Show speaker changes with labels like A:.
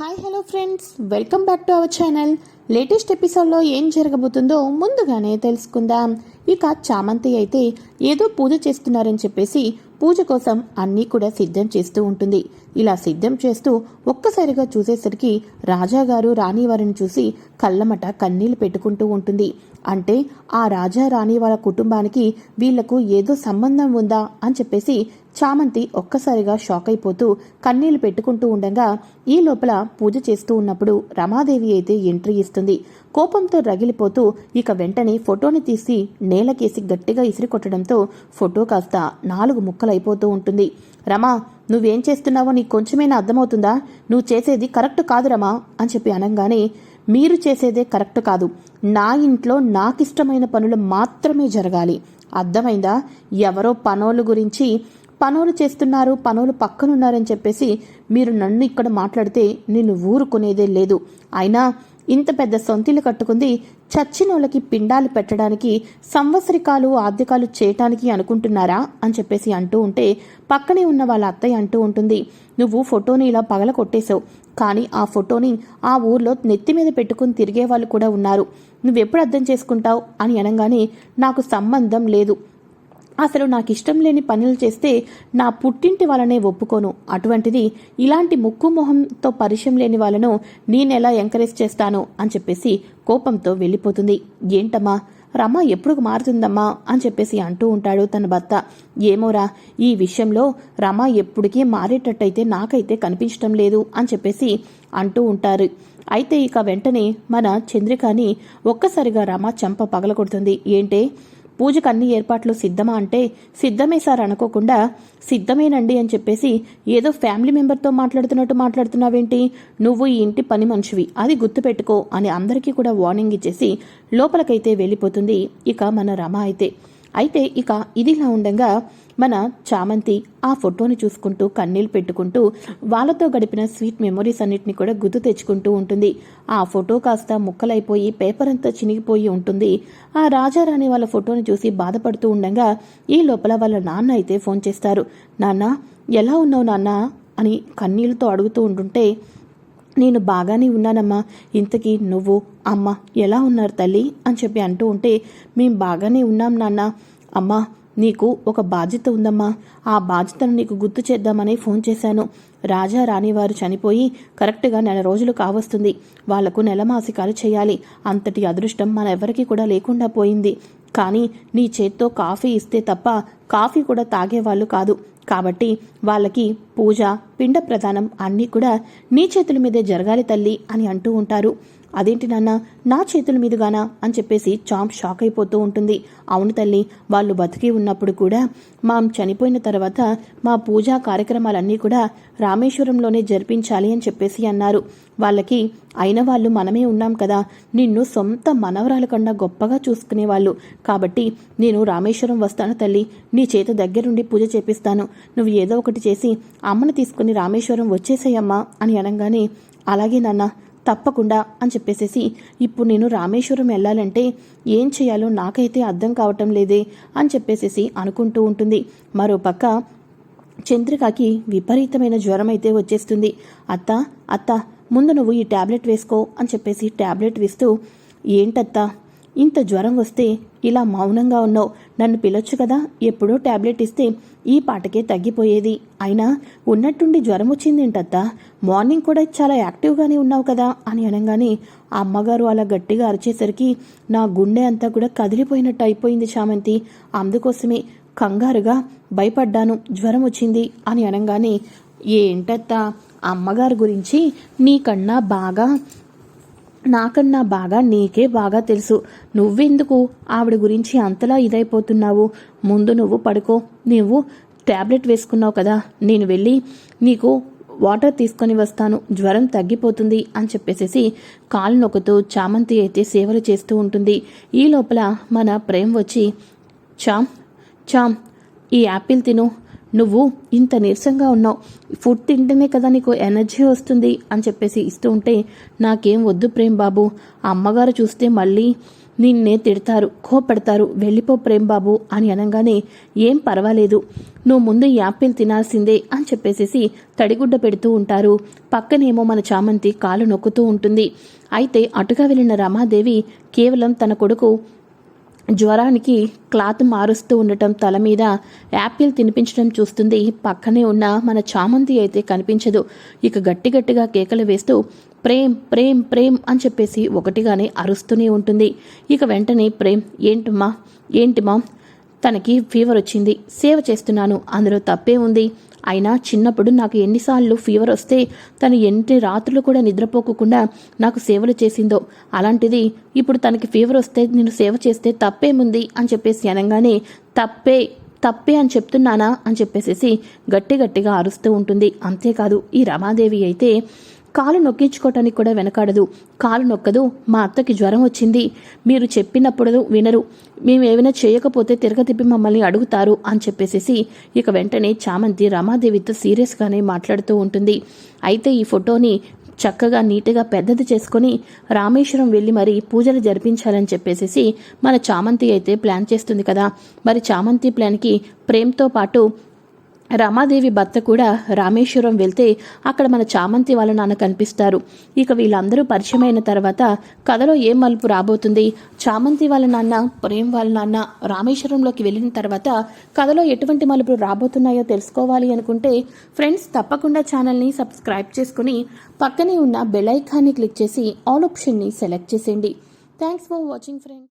A: Hi hello friends welcome back to our channel latest ఎపిసోడ్లో ఏం జరగబోతుందో ముందుగానే తెలుసుకుందాం. ఇక చామంతి అయితే ఏదో పూజ చేస్తున్నారని చెప్పేసి పూజ కోసం అన్నీ కూడా సిద్ధం చేస్తూ ఉంటుంది. ఇలా సిద్ధం చేస్తూ ఒక్కసారిగా చూసేసరికి రాజాగారు రాణివారిని చూసి కళ్ళమట కన్నీళ్ళు పెట్టుకుంటూ ఉంటుంది. అంటే ఆ రాజా రాణి వాళ్ళ కుటుంబానికి వీళ్ళకు ఏదో సంబంధం ఉందా అని చెప్పేసి చామంతి ఒక్కసారిగా షాక్ అయిపోతూ కన్నీళ్ళు పెట్టుకుంటూ ఉండగా ఈ లోపల పూజ చేస్తూ ఉన్నప్పుడు రమాదేవి అయితే ఎంట్రీ ఇస్తుంది. కోపంతో రగిలిపోతూ ఇక వెంటనే ఫోటోని తీసి నేలకేసి గట్టిగా ఇసిరి కొట్టడంతో ఫోటో కాస్త నాలుగు ముక్కలైపోతూ ఉంటుంది. రమా నువ్వేం చేస్తున్నావో నీకు కొంచెమైనా అర్థమవుతుందా? నువ్వు చేసేది కరెక్ట్ కాదు రమా అని చెప్పి అనగానే మీరు చేసేదే కరెక్ట్ కాదు. నా ఇంట్లో నాకిష్టమైన పనులు మాత్రమే జరగాలి. అర్థమైందా? ఎవరో పనోలు గురించి పనులు చేస్తున్నారు పనులు పక్కనున్నారని చెప్పేసి మీరు నన్ను ఇక్కడ మాట్లాడితే నేను ఊరుకునేదే లేదు. అయినా ఇంత పెద్ద సొంతిలు కట్టుకుంది చచ్చినోళ్ళకి పిండాలు పెట్టడానికి సంవత్సరికాలు ఆద్యకాలు చేయటానికి అనుకుంటున్నారా అని చెప్పేసి అంటూ ఉంటే పక్కనే ఉన్న వాళ్ళ అత్తయ్య అంటూ ఉంటుంది నువ్వు ఫోటోని ఇలా పగల కొట్టేశావు. కానీ ఆ ఫోటోని ఆ ఊర్లో నెత్తి మీద పెట్టుకుని తిరిగే వాళ్ళు కూడా ఉన్నారు. నువ్వెప్పుడు అర్థం చేసుకుంటావు? అని అనగానే నాకు సంబంధం లేదు. అసలు నాకు ఇష్టం లేని పనులు చేస్తే నా పుట్టింటి వాళ్ళనే ఒప్పుకోను. అటువంటిది ఇలాంటి ముక్కు మొహంతో పరిచయం లేని వాళ్ళను నేనెలా ఎంకరేజ్ చేస్తాను? అని చెప్పేసి కోపంతో వెళ్ళిపోతుంది. ఏంటమ్మా? రమ ఎప్పుడు మారుతుందమ్మా? అని చెప్పేసి అంటూ ఉంటాడు తన భర్త. ఏమోరా ఈ విషయంలో రమ ఎప్పటికీ మారేటట్టయితే నాకైతే కనిపించడం లేదు అని చెప్పేసి అంటూ ఉంటారు. అయితే ఇక వెంటనే మన చంద్రికని ఒక్కసారిగా రమ చెంప పగలగొడుతుంది. ఏంటే? పూజకు అన్ని ఏర్పాట్లు సిద్ధమా అంటే సిద్ధమే సార్ అనుకోకుండా సిద్ధమేనండి అని చెప్పేసి ఏదో ఫ్యామిలీ మెంబర్తో మాట్లాడుతున్నట్టు మాట్లాడుతున్నావేంటి? నువ్వు ఈ ఇంటి పని మనిషివి అది గుర్తుపెట్టుకో అని అందరికీ కూడా వార్నింగ్ ఇచ్చేసి లోపలికైతే వెళ్ళిపోతుంది ఇక మన రమ అయితే. అయితే ఇక ఇదిలా ఉండగా మన చామంతి ఆ ఫోటోని చూసుకుంటూ కన్నీళ్ళు పెట్టుకుంటూ వాళ్ళతో గడిపిన స్వీట్ మెమొరీస్ అన్నిటిని కూడా గుర్తు తెచ్చుకుంటూ ఉంటుంది. ఆ ఫోటో కాస్త ముక్కలైపోయి పేపర్ అంతా చినిగిపోయి ఉంటుంది. ఆ రాజారాణి వాళ్ళ ఫోటోని చూసి బాధపడుతూ ఉండగా ఈ లోపల వాళ్ళ నాన్న అయితే ఫోన్ చేస్తారు. నాన్న ఎలా ఉన్నావు నాన్న? అని కన్నీళ్ళతో అడుగుతూ ఉంటుంటే నేను బాగానే ఉన్నానమ్మా. ఇంతకీ నువ్వు అమ్మ ఎలా ఉన్నారు తల్లి? అని చెప్పి అంటూ ఉంటే మేం బాగానే ఉన్నాం నాన్న. అమ్మా నీకు ఒక బాధ్యత ఉందమ్మా. ఆ బాధ్యతను నీకు గుర్తు చేద్దామని ఫోన్ చేశాను. రాజా రాణివారు చనిపోయి కరెక్ట్గా నెల రోజులు కావస్తుంది. వాళ్ళకు నెలమాసికాలు చేయాలి. అంతటి అదృష్టం మన ఎవరికీ కూడా లేకుండా పోయింది. కానీ నీ చేత్తో కాఫీ ఇస్తే తప్ప కాఫీ కూడా తాగేవాళ్ళు కాదు. కాబట్టి వాళ్ళకి పూజ పిండ ప్రదానం అన్నీ కూడా నీ చేతుల మీదే జరగాలి తల్లి అని అంటూ ఉంటారు. అదేంటి నాన్న? నా చేతుల మీదుగానా? అని చెప్పేసి చాంప్ షాక్ అయిపోతూ ఉంటుంది. అవును తల్లి వాళ్ళు బతికి ఉన్నప్పుడు కూడా మాం చనిపోయిన తర్వాత మా పూజా కార్యక్రమాలన్నీ కూడా రామేశ్వరంలోనే జరిపించాలి అని చెప్పేసి అన్నారు. వాళ్ళకి అయిన వాళ్ళు మనమే ఉన్నాం కదా. నిన్ను సొంత మనవరాల కన్నా గొప్పగా చూసుకునేవాళ్ళు. కాబట్టి నేను రామేశ్వరం వస్తాను తల్లి. నీ చేత దగ్గరుండి పూజ చేపిస్తాను. నువ్వు ఏదో ఒకటి చేసి అమ్మను తీసుకుని రామేశ్వరం వచ్చేసేయమ్మా అని అనగానే అలాగే నాన్న తప్పకుండా అని చెప్పేసేసి ఇప్పుడు నేను రామేశ్వరం వెళ్ళాలంటే ఏం చేయాలో నాకైతే అర్థం కావటం లేదే అని చెప్పేసేసి అనుకుంటూ ఉంటుంది. మరోపక్క చంద్రికకి విపరీతమైన జ్వరం అయితే వచ్చేస్తుంది. అత్త అత్త ముందు నువ్వు ఈ ట్యాబ్లెట్ వేసుకో అని చెప్పేసి ట్యాబ్లెట్ వేస్తూ ఏంటత్తా ఇంత జ్వరం వస్తే ఇలా మౌనంగా ఉన్నావు. నన్ను పిలొచ్చు కదా? ఎప్పుడో టాబ్లెట్ ఇస్తే ఈ పాటకే తగ్గిపోయేది. అయినా ఉన్నట్టుండి జ్వరం వచ్చిందేంటత్తా? మార్నింగ్ కూడా చాలా యాక్టివ్గానే ఉన్నావు కదా? అని అనగానే అమ్మగారు అలా గట్టిగా అరిచేసరికి నా గుండె అంతా కూడా కదిలిపోయినట్టు అయిపోయింది చామంతి అందుకోసమే కంగారుగా భయపడ్డాను. జ్వరం వచ్చింది అని అనగానే ఏంటత్తా? అమ్మగారి గురించి నీకన్నా బాగా నాకన్నా బాగా నీకే బాగా తెలుసు. నువ్వెందుకు ఆవిడ గురించి అంతలా ఇదైపోతున్నావు? ముందు నువ్వు పడుకో. నువ్వు ట్యాబ్లెట్ వేసుకున్నావు కదా. నేను వెళ్ళి నీకు వాటర్ తీసుకొని వస్తాను. జ్వరం తగ్గిపోతుంది అని చెప్పేసేసి కాలు నొక్కుతూ చామంతి అయితే సేవలు చేస్తూ ఉంటుంది. ఈ లోపల మన ప్రేమ్ వచ్చి చామ్ చామ్ ఈ యాపిల్ తిను. నువ్వు ఇంత నీరసంగా ఉన్నావు. ఫుడ్ తింటేనే కదా నీకు ఎనర్జీ వస్తుంది అని చెప్పేసి ఇస్తూ ఉంటే నాకేం వద్దు ప్రేమ్ బాబు. అమ్మగారు చూస్తే మళ్ళీ నిన్నే తిడతారు కోపడతారు వెళ్ళిపో ప్రేమ్ బాబు అని అనగానే ఏం పర్వాలేదు. నువ్వు ముందు యాపిల్ తినాల్సిందే అని చెప్పేసేసి తడిగుడ్డ పెడుతూ ఉంటారు. పక్కనేమో మన చామంతి కాలు నొక్కుతూ ఉంటుంది. అయితే అటుగా వెళ్ళిన రమాదేవి కేవలం తన కొడుకు జ్వరానికి క్లాత్ మారుస్తూ ఉండటం తల మీద యాపిల్ తినిపించడం చూస్తుంది. పక్కనే ఉన్న మన చామంతి అయితే కనిపించదు. ఇక గట్టి గట్టిగా కేకలు వేస్తూ ప్రేమ్ ప్రేమ్ ప్రేమ్ అని చెప్పేసి ఒకటిగానే అరుస్తూనే ఉంటుంది. ఇక వెంటనే ప్రేమ్ ఏంటమ్మా ఏంటిమా తనకి ఫీవర్ వచ్చింది. సేవ చేస్తున్నాను. అందులో తప్పే ఉంది. అయినా చిన్నప్పుడు నాకు ఎన్నిసార్లు ఫీవర్ వస్తే తను ఎన్ని రాత్రులు కూడా నిద్రపోకుండా నాకు సేవలు చేసిందో. అలాంటిది ఇప్పుడు తనకి ఫీవర్ వస్తే నేను సేవ చేస్తే తప్పేముంది అని చెప్పేసి అనగానే తప్పే తప్పే అని చెప్తున్నానా అని చెప్పేసేసి గట్టి గట్టిగా అరుస్తూ ఉంటుంది. అంతేకాదు ఈ రమాదేవి అయితే కాలు నొక్కించుకోవటానికి కూడా వెనకాడదు. కాలు నొక్కదు. మా అత్తకి జ్వరం వచ్చింది. మీరు చెప్పినప్పుడు వినరు. మేము ఏమైనా చేయకపోతే తిరగతిప్పి మమ్మల్ని అడుగుతారు అని చెప్పేసేసి ఇక వెంటనే చామంతి రమాదేవితో సీరియస్గానే మాట్లాడుతూ ఉంటుంది. అయితే ఈ ఫోటోని చక్కగా నీట్గా పెద్దది చేసుకొని రామేశ్వరం వెళ్ళి మరి పూజలు జరిపించాలని చెప్పేసేసి మన చామంతి అయితే ప్లాన్ చేస్తుంది కదా. మరి చామంతి ప్లాన్కి ప్రేమ్తో పాటు రమాదేవి భర్త కూడా రామేశ్వరం వెళ్తే అక్కడ మన చామంతి వాళ్ళ నాన్న కనిపిస్తారు. ఇక వీళ్ళందరూ పరిచయమైన తర్వాత కథలో ఏం మలుపు రాబోతుంది? చామంతి వాళ్ళ నాన్న ప్రేమ్ వాళ్ళ నాన్న రామేశ్వరంలోకి వెళ్ళిన తర్వాత కథలో ఎటువంటి మలుపులు రాబోతున్నాయో తెలుసుకోవాలి అనుకుంటే ఫ్రెండ్స్ తప్పకుండా ఛానల్ని సబ్స్క్రైబ్ చేసుకుని పక్కనే ఉన్న బెల్ ఐకాన్ని క్లిక్ చేసి ఆల్ ఆప్షన్ని సెలెక్ట్ చేసేయండి. Thanks for watching friends.